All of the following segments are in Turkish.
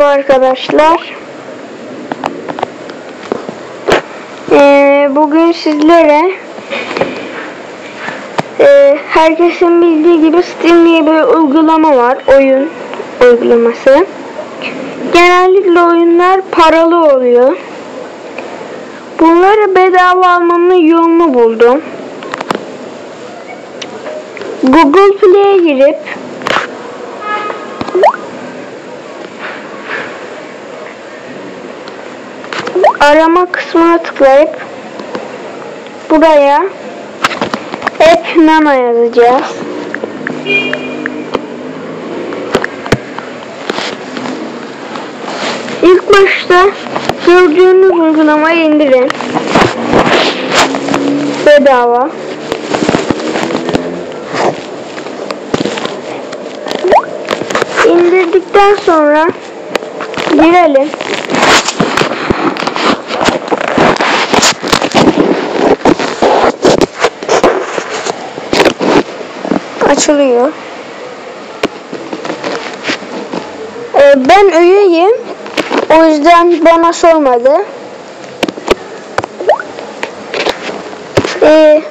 Merhaba arkadaşlar. Ee, bugün sizlere e, herkesin bildiği gibi Steam diye bir uygulama var. Oyun uygulaması. Genellikle oyunlar paralı oluyor. Bunları bedava almanın yolunu buldum. Google Play'e girip arama kısmına tıklayıp buraya App Nano yazacağız. İlk başta gördüğünüz uygulamayı indirin. Bedava. İndirdikten sonra girelim. Açılıyor. Ee, ben üyeyim. O yüzden bana sormadı. Ee,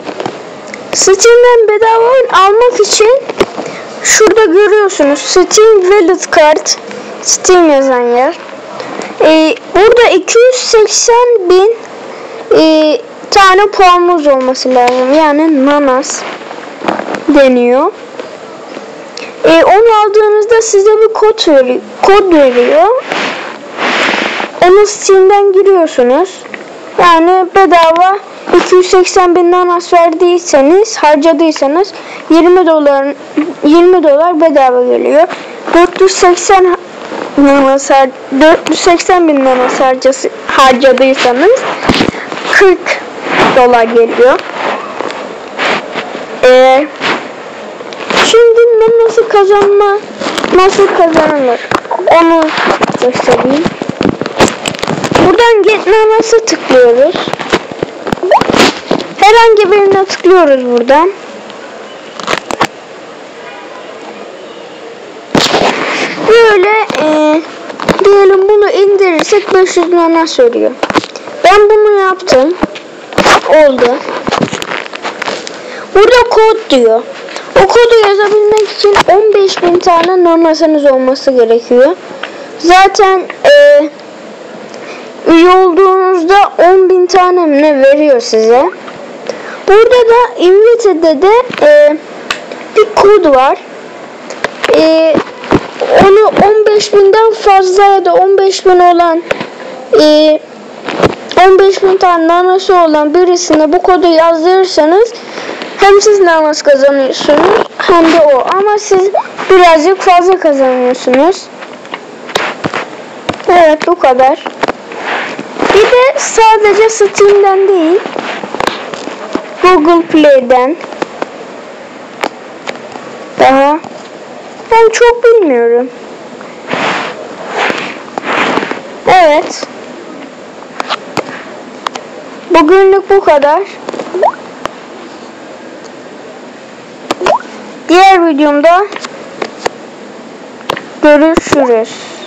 Steam'den bedava oyun almak için şurada görüyorsunuz Steam Wallet Card Steam yazan yer. Ee, burada 280 bin e, tane puanımız olması lazım. Yani nanas deniyor. E, onu aldığınızda size bir kod veriyor. Kod veriyor. Onu Steam'den giriyorsunuz. Yani bedava 280 bin nanas verdiyseniz, harcadıysanız 20 dolar 20 dolar bedava geliyor. 480 nanas 480 bin nanas harcadıysanız 40 dolar geliyor. Ben nasıl kazanma, nasıl kazanılır onu göstereyim. Buradan nasıl tıklıyoruz. Herhangi birine tıklıyoruz buradan. Böyle e, diyelim bunu indirirsek 500 nana söylüyor. Ben bunu yaptım. Oldu. Burada kod diyor. O kodu yazabilmek için 15 bin tane normasanız olması gerekiyor. Zaten e, üye olduğunuzda 10 bin tane mi veriyor size. Burada da invite'de de e, bir kod var. E, onu 15 binden fazla ya da 15 bin olan e, 15 bin tane nanosu olan birisine bu kodu yazdırırsanız hem siz namaz kazanıyorsunuz hem de o. Ama siz birazcık fazla kazanıyorsunuz. Evet bu kadar. Bir de sadece Steam'den değil Google Play'den daha ben çok bilmiyorum. Evet. Bugünlük bu kadar. Videomda görüşürüz.